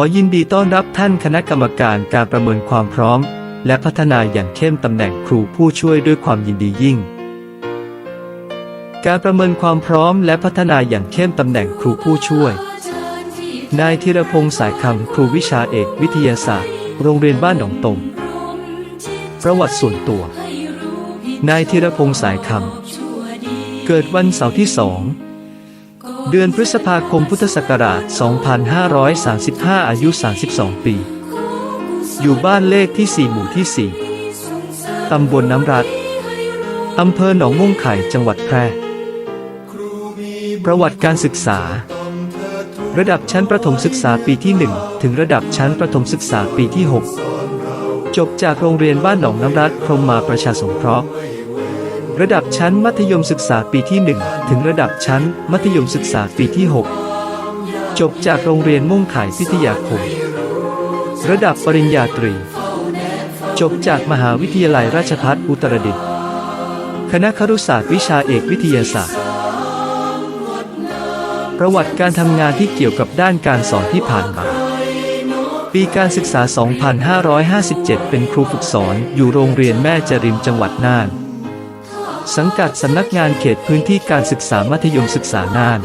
อยินดีต้อนรับท่านคณะกรรมการการประเมินความพร้อม และพัฒนาอย่างเข้มตำแหน่งครูผู้ช่วยด้วยความยินดียิ่ง การประเมินความพร้อมและพัฒนาอย่างเข้มตำแหน่งครูผู้ช่วย นายธีรพงษ์สายคำครูวิชาเอกวิทยาศาสตร์ โรงเรียนบ้านหนองตม ประวัติส่วนตัว นายธีรพงษ์สายคำเกิดวันเสาร์ที่สอง เดือนพฤษภาคมพุทธศักราช 2535 อายุ 32 ปี อยู่บ้านเลขที่ 4 หมู่ที่ 4 ตำบลน้ำรัดอำเภอหนองม่วงไข่ จังหวัดแพร่ ประวัติการศึกษา ระดับชั้นประถมศึกษาปีที่ 1 ถึงระดับชั้นประถมศึกษาปีที่ 6 จบจากโรงเรียนบ้านหนองน้ำรัดพรมมาประชาสงเคราะห์ ระดับชั้นมัธยมศึกษาปีที่ 1 ถึงระดับชั้น มัธยมศึกษาปีที่ 6 จบจากโรงเรียนม่วงไข่พิทยาคม ระดับปริญญาตรี จบจากมหาวิทยาลัยราชภัฏอุตรดิตถ์คณะครุศาสตร์วิชาเอกวิทยาศาสตร์ ประวัติการทำงานที่เกี่ยวกับด้านการสอนที่ผ่านมา ปีการศึกษา 2557 เป็นครูฝึกสอนอยู่โรงเรียนแม่จริมจังหวัดน่าน สังกัดสำนักงานเขตพื้นที่การศึกษามัธยมศึกษาน่าน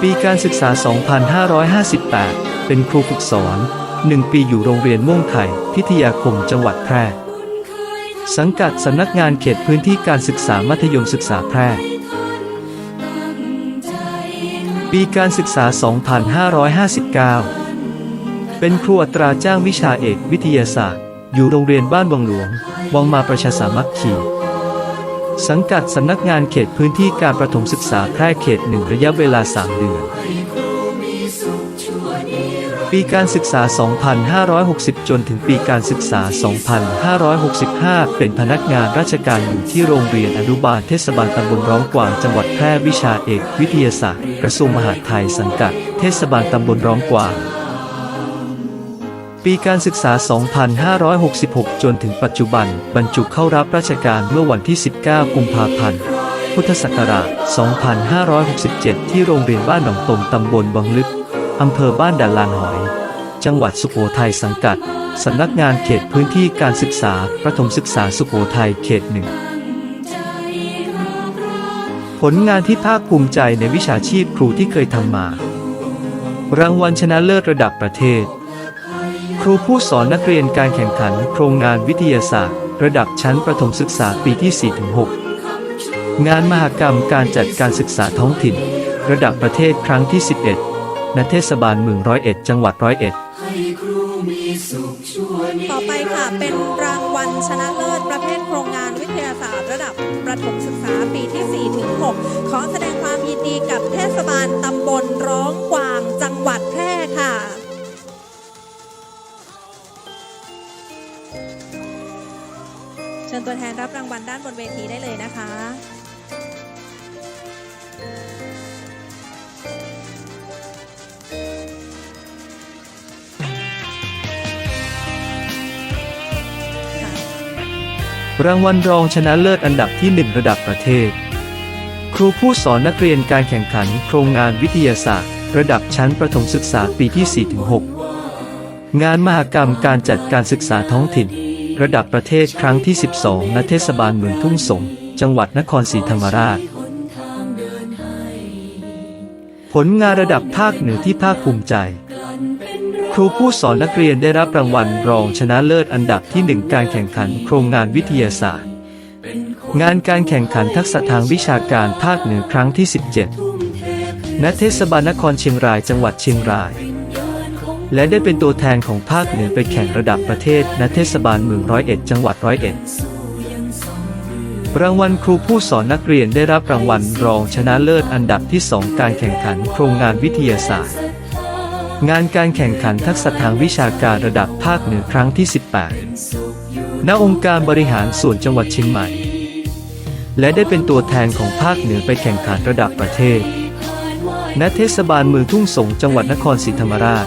ปีการศึกษา 2558 เป็นครูฝึกสอน1ปีอยู่โรงเรียนม่วงไข่พิทยาคมจังหวัดแพร่ สังกัดสำนักงานเขตพื้นที่การศึกษามัธยมศึกษาแพร่ ปีการศึกษา 2559 เป็นครูอัตราจ้างวิชาเอกวิทยาศาสตร์ อยู่โรงเรียนบ้านวังหลวง วังมาประชาสามัคคีสังกัดสำนักงานเขตพื้นที่การประถมศึกษาแพร่เขตหนึ่งระยะเวลา 3 เดือน ปีการศึกษา 2560 จนถึงปีการศึกษา 2565 เป็นพนักงานราชการอยู่ที่โรงเรียนอนุบาลเทศบาลตำบลร้องกวางจังหวัดแพร่วิชาเอกวิทยาศาสตร์ กระทรวงมหาดไทยสังกัด เทศบาลตำบลร้องกวาง ปีการศึกษา 2566 จนถึงปัจจุบัน บรรจุเข้ารับราชการเมื่อวันที่ 19 กุมภาพันธ์ พุทธศักราช 2567 ที่โรงเรียนบ้านหนองตมตำบลวังลึก อำเภอบ้านด่านลานหอย จังหวัดสุโขทัยสังกัด สำนักงานเขตพื้นที่การศึกษา ประถมศึกษาสุโขทัยเขตหนึ่ง ผลงานที่ภาคภูมิใจในวิชาชีพครูที่เคยทำมา รางวัลชนะเลิศระดับประเทศ ครูผู้สอนนักเรียนการแข่งขันโครงงานวิทยาศาสตร์ ระดับชั้นประถมศึกษาปีที่ 4-6 งานมหกรรมการจัดการศึกษาท้องถิ่น ระดับประเทศครั้งที่ 11 ณ เทศบาลเมืองร้อยเอ็ดจังหวัดร้อยเอ็ดต่อไปค่ะเป็นรางวัลชนะเลิศประเภทโครงงานวิทยาศาสตร์ ระดับประถมศึกษาปีที่4ถึง6ขอแสดงความยินดีกับเทศบาลตำบลร้องกวางจังหวัดแพร่ค่ะ ญตัวแทนรับรางวัลด้านบนเวทีได้เลยนะคะ รางวัลรองชนะเลิศอันดับที่ 1 ระดับประเทศ ครูผู้สอนนักเรียนการแข่งขันโครงงานวิทยาศาสตร์ ระดับชั้นประถมศึกษาปีที่ 4-6 งานมหกรรมการจัดการศึกษาท้องถิ่น ระดับประเทศครั้งที่ 12 ณ เทศบาลเมืองทุ่งสง จังหวัดนครศรีธรรมราช ผลงานระดับภาคเหนือที่ภาคภูมิใจ ครูผู้สอนนักเรียนได้รับรางวัลรองชนะเลิศอันดับที่หนึ่งการแข่งขันโครงงานวิทยาศาสตร์ งานการแข่งขันทักษะทางวิชาการภาคเหนือครั้งที่ 17 ณ เทศบาลนครเชียงรายจังหวัดเชียงราย และได้เป็นตัวแทนของภาคเหนือไปแข่งระดับประเทศณเทศบาลเมืองร้อยเอ็ดจังหวัดร้อยเอ็ดรางวัลครูผู้สอนนักเรียนได้รับรางวัลรองชนะเลิศอันดับที่ 2 การแข่งขันโครงงานวิทยาศาสตร์ งานการแข่งขันทักษะทางวิชาการระดับภาคเหนือครั้งที่ 18 ณ องค์การบริหารส่วนจังหวัดเชียงใหม่ และได้เป็นตัวแทนของภาคเหนือไปแข่งขันระดับประเทศ ณ เทศบาลเมืองทุ่งสงจังหวัดนครศรีธรรมราช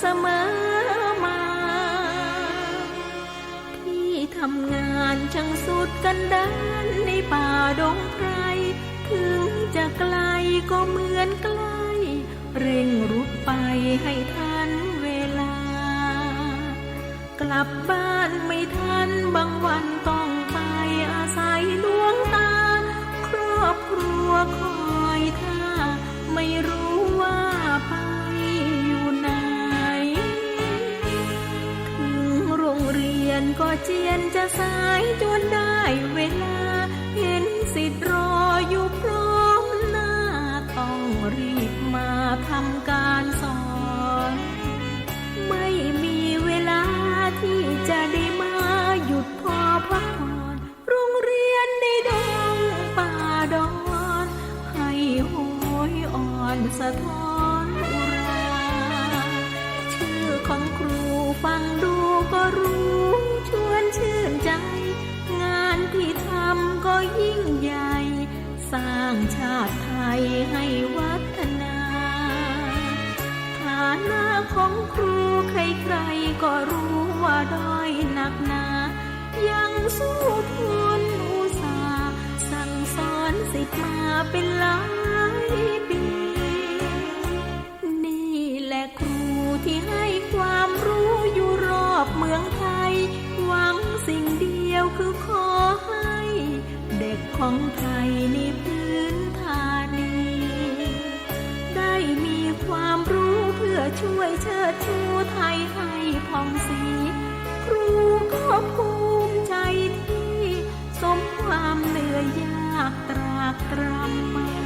เสมอมาที่ทำงานช่างสุดกันดานในป่าดงไพรถึงจะไกลก็เหมือนใกล้เร่งรุดไปให้ทันเวลา กลับบ้านไม่ทันบางวันต้องไปอาศัยหลวงตา ครอบครัวคอยท่า ไม่รู้ว่าไป ยนก็เจียนจะสายจนได้เวลา เห็นสิทธิ์รออยู่พร้อมหน้า ต้องรีบมาทำการสอน ไม่มีเวลาที่จะได้มาหยุดพอพักผ่อนโรงเรียนในดงป่าดอน ให้โหยอ่อนสะท้อนอุรา ชื่อของครูฟังดูก็รู้ สร้างชาติไทยให้วัฒนาฐานะของครูใครๆก็รู้ว่าด้อยหนักหนา ยังสู้ทนอุตสาห์สั่งสอนสิทธิ์มาเป็นหลายปี นี่แหละครูที่ให้ความรู้อยู่รอบเมืองไทย หวังสิ่งเดียวคือขอ ของไทยในพื้นฐานนี้ ได้มีความรู้เพื่อช่วยเชิดชูไทยให้ผ่องสี ครูก็ภูมิใจที่ สมความเหนื่อยยากตรากตรำมา